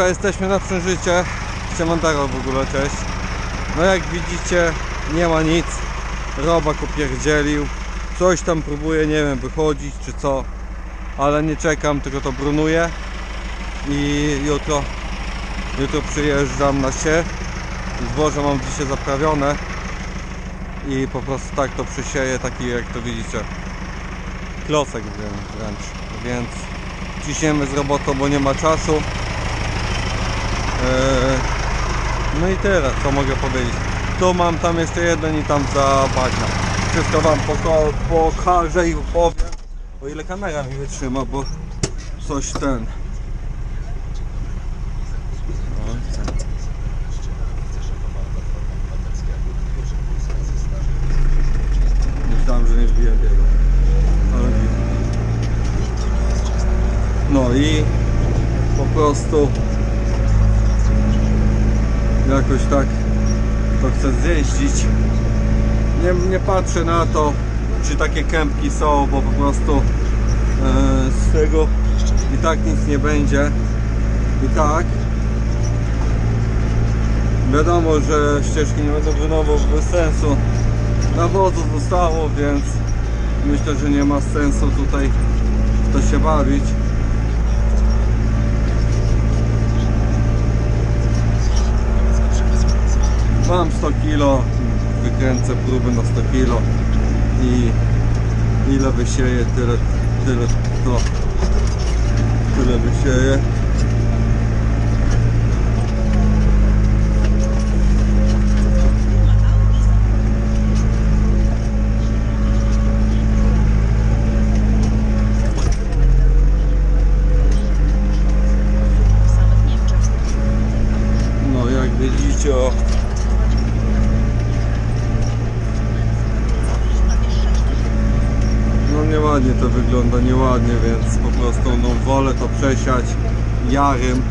Dobra, jesteśmy na przeżycie. Siemandaro w ogóle, cześć. No jak widzicie, nie ma nic. Robak opierdzielił. Coś tam próbuje, nie wiem, wychodzić czy co. Ale nie czekam, tylko to brunuję. I jutro, jutro przyjeżdżam na siew. Zboże mam dzisiaj zaprawione. I po prostu tak to przysieję, taki jak to widzicie. Klocek wrę- wręcz. Więc ciśniemy z robotą, bo nie ma czasu. Eee, No i tyle, co mogę powiedzieć. Tu mam tam jeszcze jeden i tam za bagna. Wszystko wam pokażę i powiem. O ile kamera mi wytrzyma, bo coś ten. Myślałem, że nie wbiję biegu. No i po prostu jakoś tak to chcę zjeździć. Nie, nie patrzę na to, czy takie kępki są, bo po prostu e, z tego i tak nic nie będzie. I tak wiadomo, że ścieżki nie będą wynowo bez sensu. Nawozu zostało, więc myślę, że nie ma sensu tutaj w to się bawić. Mam 100 kg, wykręcę próby na 100 kg i ile wysieję, tyle, tyle to, tyle wysieję. w samych Niemczech. No jak widzicie, o, nieładnie to wygląda, nieładnie, więc po prostu no wolę to przesiać jarem,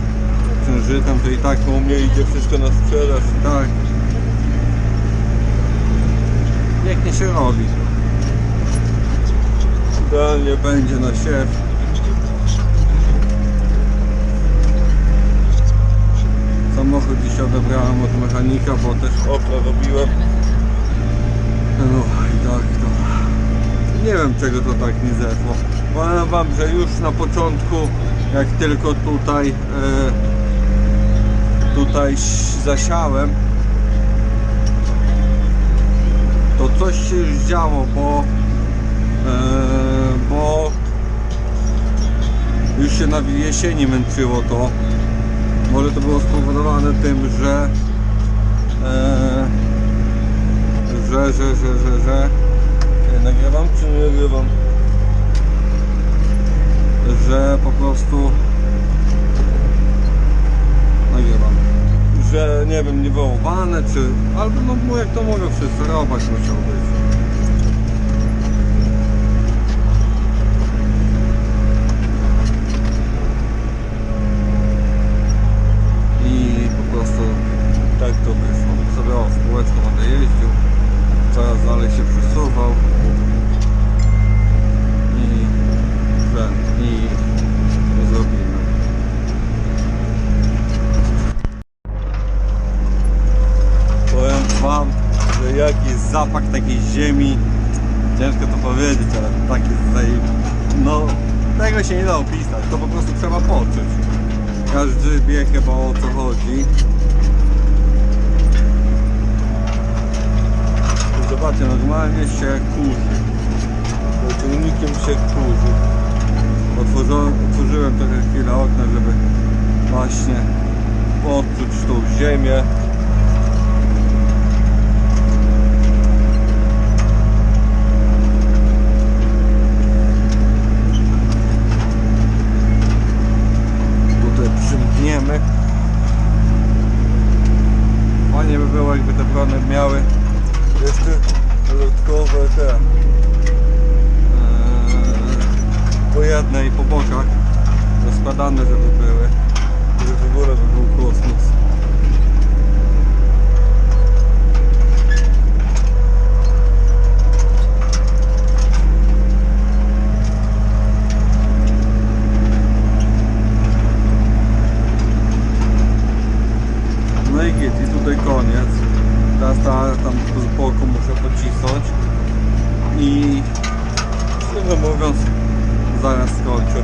księżytem, to i tak u mnie idzie wszystko na sprzedaż tak. Pięknie się robi. Idealnie będzie na siew. Samochód dzisiaj odebrałem od mechanika, bo też okno robiłem. No i tak to. Nie wiem czego to tak nie zeszło. Powiem wam, że już na początku, jak tylko tutaj e, tutaj zasiałem, to coś się już działo, bo e, bo już się na jesieni męczyło to. Może to było spowodowane tym, że e, że, że, że, że, że nagrywam czy nie nagrywam? Że po prostu nagrywam. Że nie wiem, nie wołowane czy albo no jak to mówią wszyscy, robak musiał powiedzieć, ale taki tutaj, no tego się nie da opisać, to po prostu trzeba poczuć. Każdy wie chyba o co chodzi. Zobaczcie, normalnie się kurzy. Ciągnikiem się kurzy. Otworzyłem, trochę chwilę okna, żeby właśnie poczuć tą ziemię. Tutaj przymkniemy. Fajnie by było jakby te brony miały jeszcze dodatkowe te eee, po jednej i po bokach rozkładane żeby były żeby w ogóle by był kosmos koniec. Teraz ta, tam z boku muszę pocisnąć i szczerze mówiąc zaraz skończę.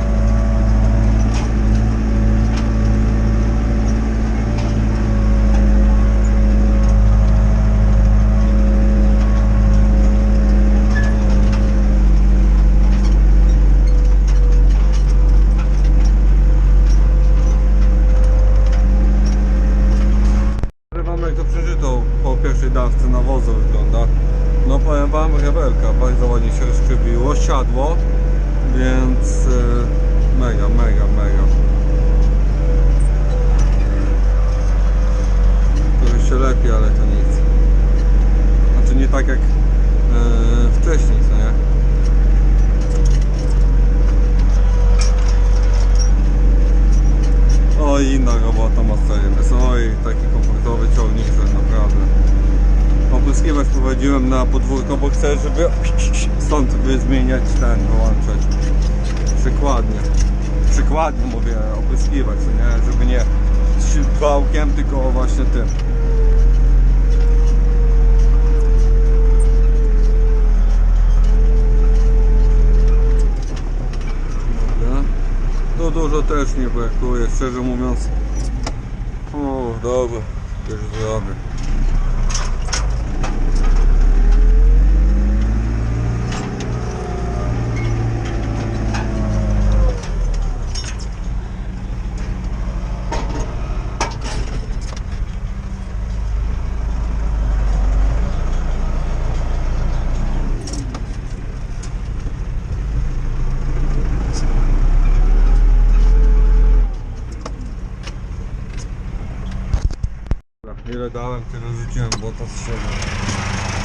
Wam jak to przeżyto po pierwszej dawce nawozu wygląda. No powiem wam, rebelka bardzo ładnie się rozkrzywiło, siadło, więc e, mega, mega, mega. To jeszcze lepiej, ale to nic. Znaczy nie tak jak e, wcześniej, co nie? Oj, inna robota Masterem Oj, taki komfortowy ciągnik, że naprawdę. Opryskiwać prowadziłem na podwórko, bo chcę, żeby stąd zmieniać ten, wyłączać. Przykładnie. Przykładnie mówię, opryskiwać, co nie? Żeby nie z wałkiem, tylko właśnie tym. Dobra. Tu dużo też nie brakuje, szczerze mówiąc. O, dobra, już zrobię. Dobra, Ile dałem, tyle siebie.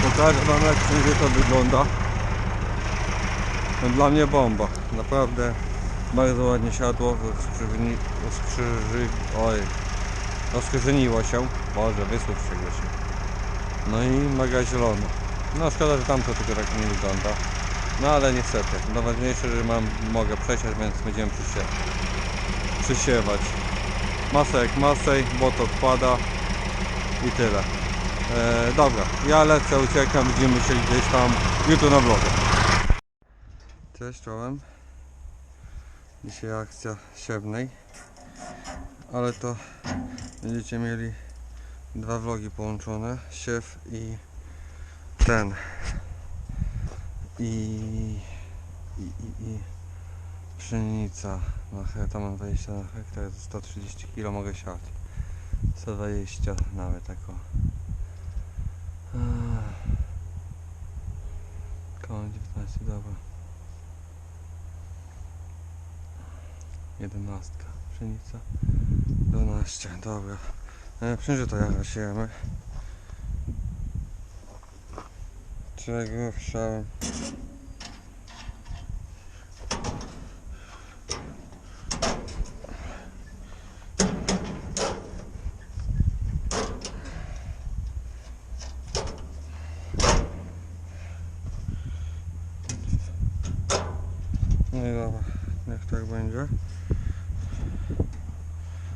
Pokażę wam jak wszędzie to wygląda. No, dla mnie bomba. Naprawdę bardzo ładnie siadło. Rozkrzyżni, rozkrzyży, oj, rozkrzyżeniło się. Boże, wysłuch się się. No i mega zielono. No szkoda, że tamto tylko tak nie wygląda. No ale niestety. Najważniejsze, że mam, mogę przesiać, więc będziemy przysie, przysiewać. Masa jak masej, bo to odpada i tyle. E, dobra, ja lecę, uciekam, widzimy się gdzieś tam jutro na vlogu. Cześć, czołem. Dzisiaj akcja siewnej, ale to będziecie mieli dwa vlogi połączone, siew i ten i i, i, i pszenica na hektar, mam 20 na hektar, 130 kg mogę siać. 120 nawet tak. Ech. Koło 19, dobra. 11 pszenica. 12, dobra. E, Pszenicy to jara siejemy. Czego chciałem? No i dobra, niech tak będzie.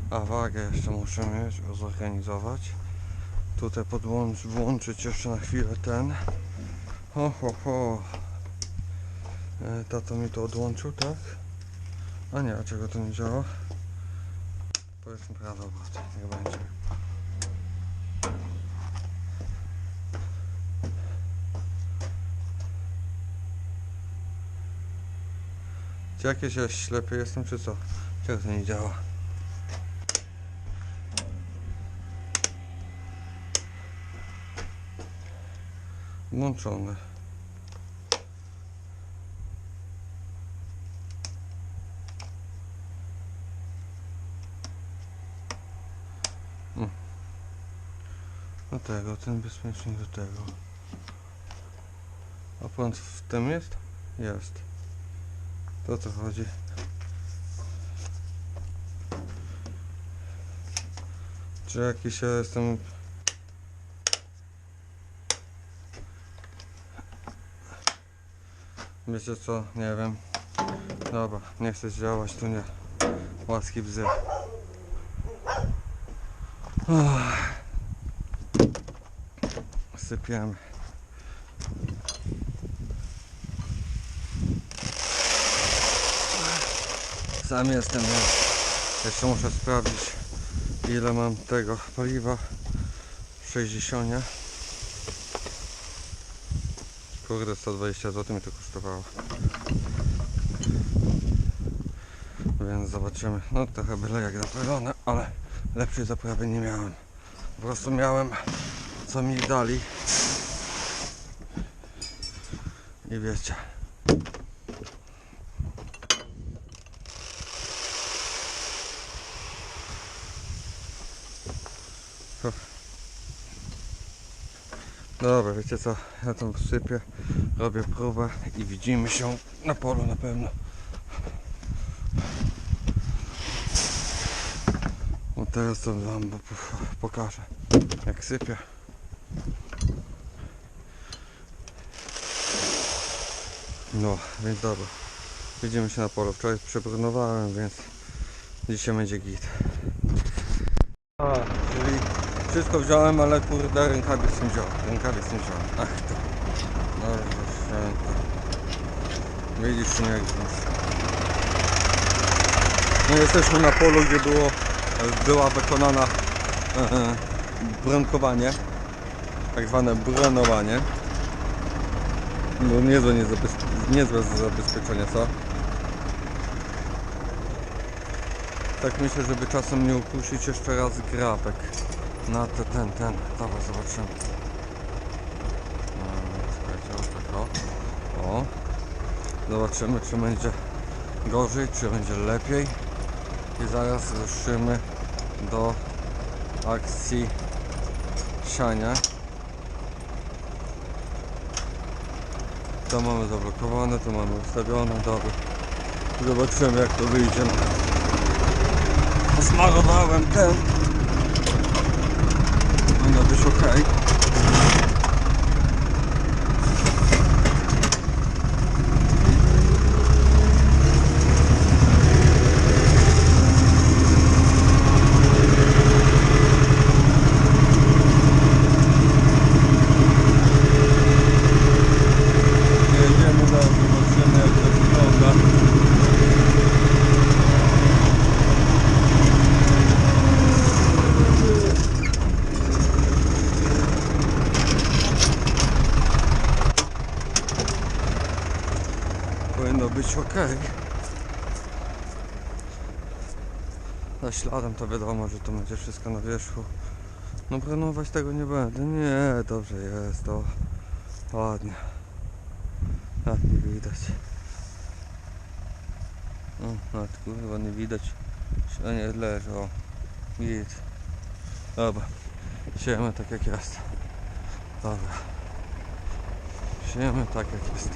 A wagę jeszcze muszę mieć, zorganizować. Tutaj podłącz, włączyć jeszcze na chwilę ten. Ho, ho, ho. E, Tato mi to odłączył, tak? A nie, a czego to nie działa? Powiedzmy prawo, bo to nie będzie. Jakieś ja ślepy jestem, czy co? Czego to nie działa? Włączone. Mm. Do tego, ten bezpiecznik do tego. A prąd w tym jest? Jest. To co chodzi? Czy jakiś ja. Wiecie co? Nie wiem. Dobra, nie chcę działać, tu nie. Łaski bzy. Uff. Sam jestem, więc jeszcze muszę sprawdzić ile mam tego paliwa w 60. Kurde, 120 zł mi to kosztowało. Więc zobaczymy. No trochę byle jak zaprawione, ale lepszej zaprawy nie miałem. Po prostu miałem co mi dali. I wiecie. Dobra, wiecie co? Ja tam wsypię, robię próbę i widzimy się na polu na pewno. No teraz to wam po- pokażę jak sypię. No, więc dobra. Widzimy się na polu. Wczoraj przebrunowałem, więc dzisiaj będzie git. Wszystko wziąłem, ale kurde rękawic nie wziąłem. Rękawic nie wziąłem. Ach to. Dobrze, święto. Widzisz nie jak. No jesteśmy na polu, gdzie było, była wykonana e, bronkowanie. Tak zwane bronowanie. No niezłe, niezłe zabezpieczenie, co? Tak myślę, żeby czasem nie upuścić jeszcze raz grabek na te, ten, ten. Dobra, zobaczymy. No, Słuchajcie, o tak o. O. Zobaczymy, czy będzie gorzej, czy będzie lepiej. I zaraz ruszymy do akcji siania. To mamy zablokowane, to mamy ustawione, dobra. Zobaczymy jak to wyjdzie. Smarowałem ten. okay. Śladem to wiadomo, że to będzie wszystko na wierzchu. No planować tego nie będę. Nie, dobrze jest to. Ładnie. Tak, nie widać. No, nawet kurwa nie widać. Ślenie leży, o. Git. Dobra. Siejemy tak jak jest. Dobra. Siejemy tak jak jest.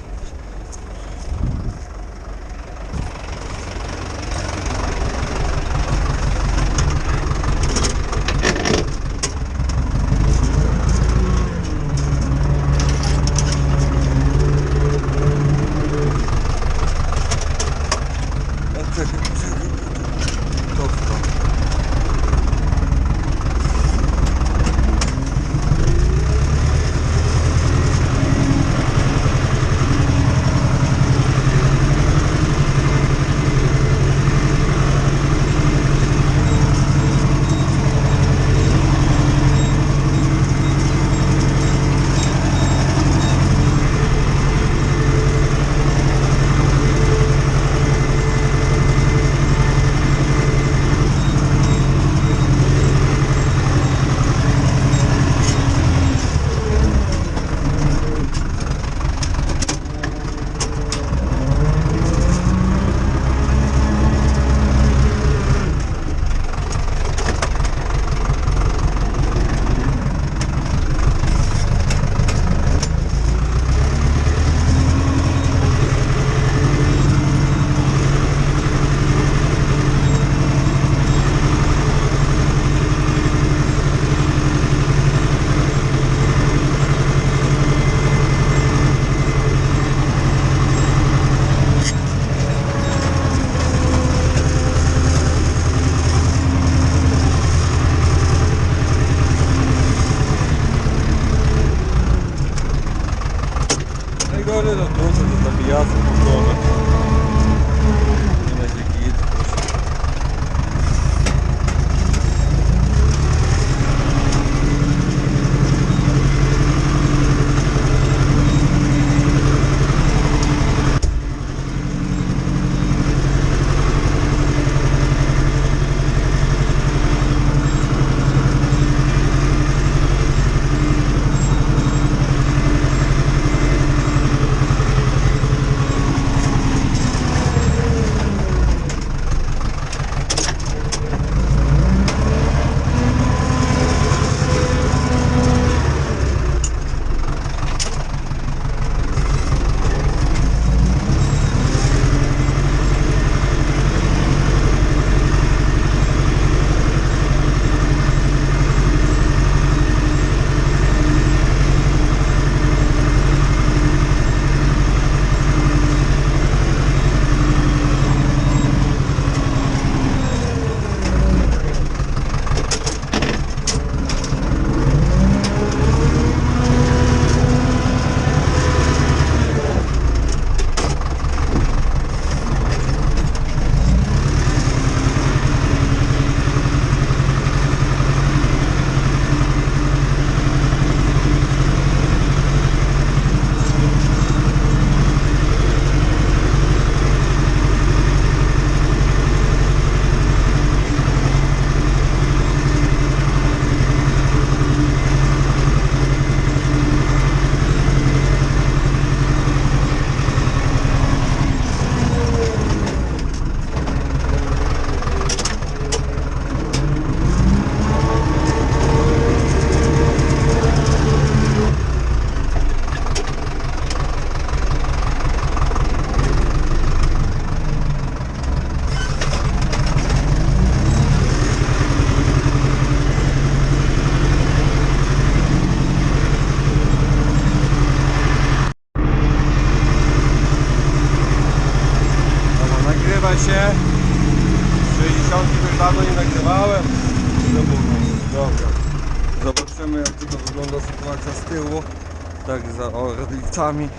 Orlicami.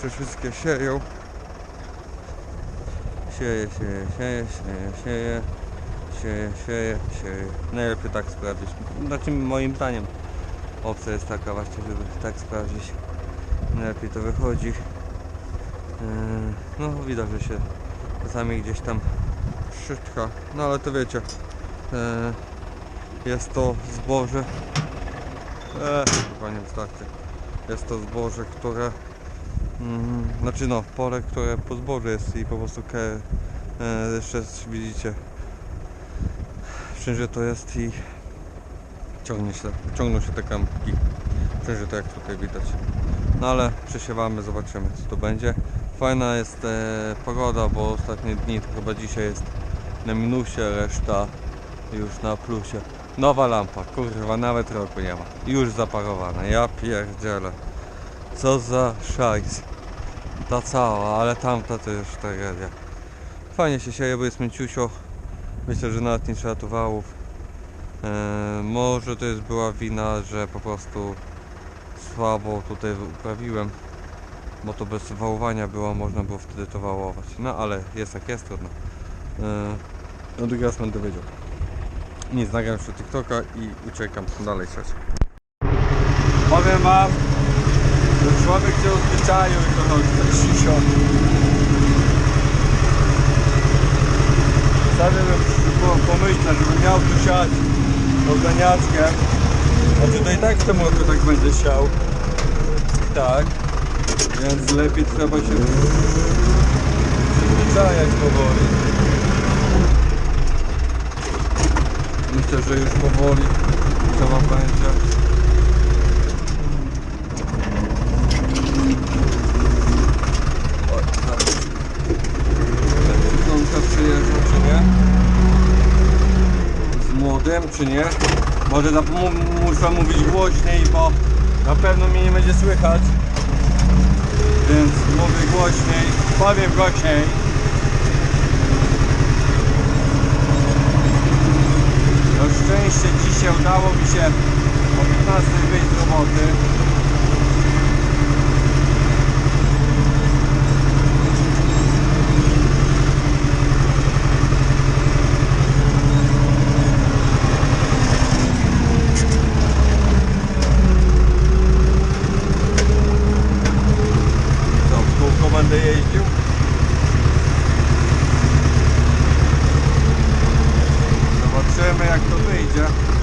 Czy wszystkie sieją. Sieje, sieje, sieje, sieje, sieje. Sieje, sieje, sieje. Najlepiej tak sprawdzić. Znaczy moim zdaniem opcja jest taka właśnie, żeby tak sprawdzić. Najlepiej to wychodzi. Yy, No widać, że się czasami gdzieś tam szytka, no ale to wiecie, e, jest to zboże, e, chyba nie wystarczy, jest to zboże, które, mm, znaczy no, pole, które po zboże jest i po prostu ke, e, jeszcze widzicie, wszędzie to jest i ciągnie się, ciągną się te kampki, wszędzie to jak tutaj widać. No ale przesiewamy, zobaczymy co to będzie. Fajna jest e, pogoda, bo ostatnie dni to chyba dzisiaj jest na minusie, reszta już na plusie. Nowa lampa, kurwa, nawet roku nie ma. Już zaparowana, ja pierdzielę. Co za szajs. Ta cała, ale tamta to już tragedia. Fajnie się sieje, bo jest mięciusio. Myślę, że nawet nie trzeba tu wałów. E, może to jest była wina, że po prostu słabo tutaj uprawiłem, bo to bez wałowania było, można było wtedy to wałować. No ale jest jak jest, trudno. Yy, drugi raz będę wiedział. Nic, nagram jeszcze TikToka i uciekam dalej siać. Powiem wam, że człowiek się odzwyczaił i to chodzi tak sisio. Czasami bym po- pomyślał, żebym miał tu siać organiackiem, znaczy to i tak w tym roku tak będzie siał. Tak. Więc lepiej trzeba się przyzwyczajać powoli. Myślę, że już powoli trzeba będzie. Będzie przyjeżdżał, czy nie? z młodym, czy nie? Może muszę mówić głośniej, bo na pewno mnie nie będzie słychać. Więc mówię głośniej, powiem głośniej. szczęście dzisiaj udało mi się o 15 wyjść z roboty. Co, w kółko? zobaczymy jak to wyjdzie.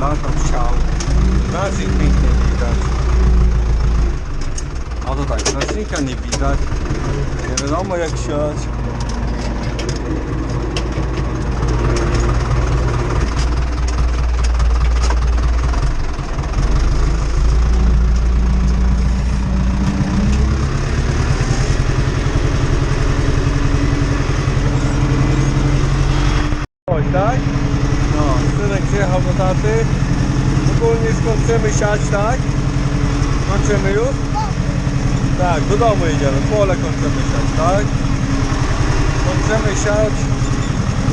Latał, siał. Znacznie pięknie widać. A to tak, znacznika nie widać. Nie wiadomo jak siać. Oj, tak? No, synek przyjechał do taty. Ogólnie skończymy siać, tak? Kończymy już? Tak, do domu idziemy, pole kończymy siać, tak? Kończymy siać.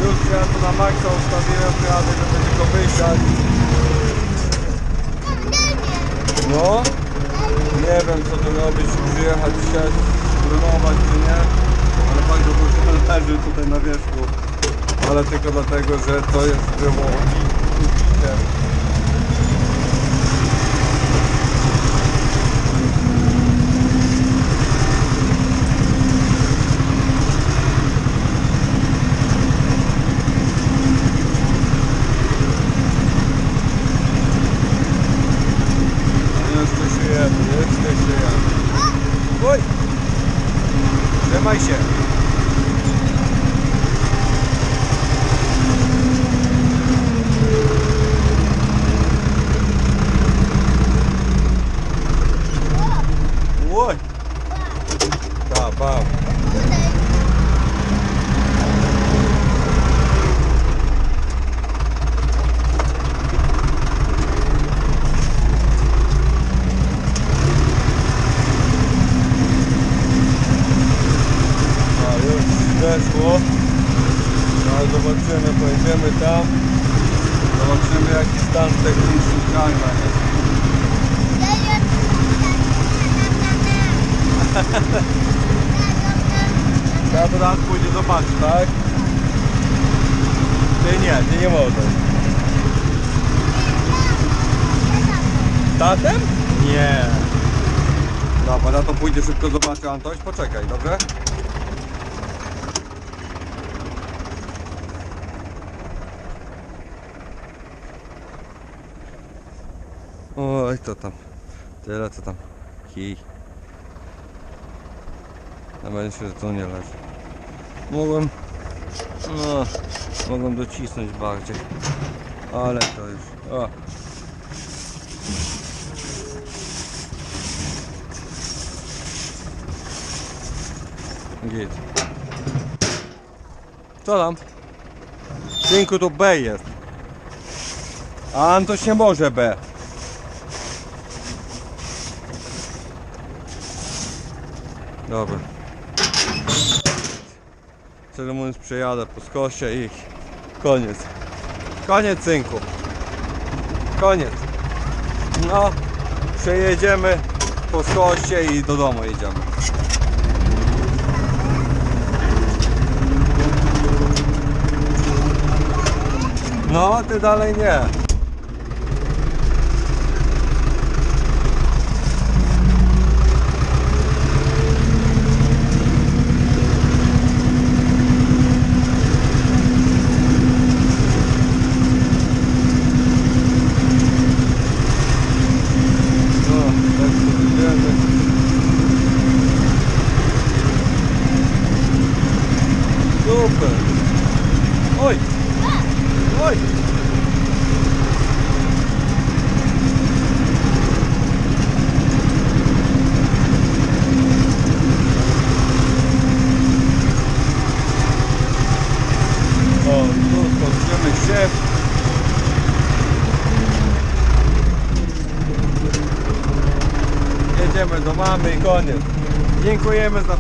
Już ja tu na maksa ustawiłem prawie, żeby tylko wysiać. No, nie wiem co tu robić, przyjechać siać, spróbować czy nie. Ale bardzo dużo leży tutaj na wierzchu. Ale tylko dlatego, że to jest było ubicie. Zobaczymy, pojedziemy tam. Zobaczymy jaki stan techniczny krajna jest. Raz pójdzie zobaczyć, tak? Ty nie, ty nie możesz. Tatem? Nie. Dobra, na to pójdzie szybko zobaczy Antoś, poczekaj, dobrze? Oj, to tam. Tyle co tam. Kij. Ja myślę, że to nie leży. Mogłem... No... Mogłem docisnąć bardziej. Ale to już... O. Git. Co tam? Synku to B jest. A Antoś nie może B. Dobra. Szczerze mówiąc przejadę po skosie i koniec. Koniec synku. Koniec. No, przejedziemy po skosie i do domu jedziemy. No, ty dalej nie. No, tak sobie idziemy. Super. Oj. Oj. O, tu skończymy siew. Jedziemy do mamy i koniec. Dziękujemy za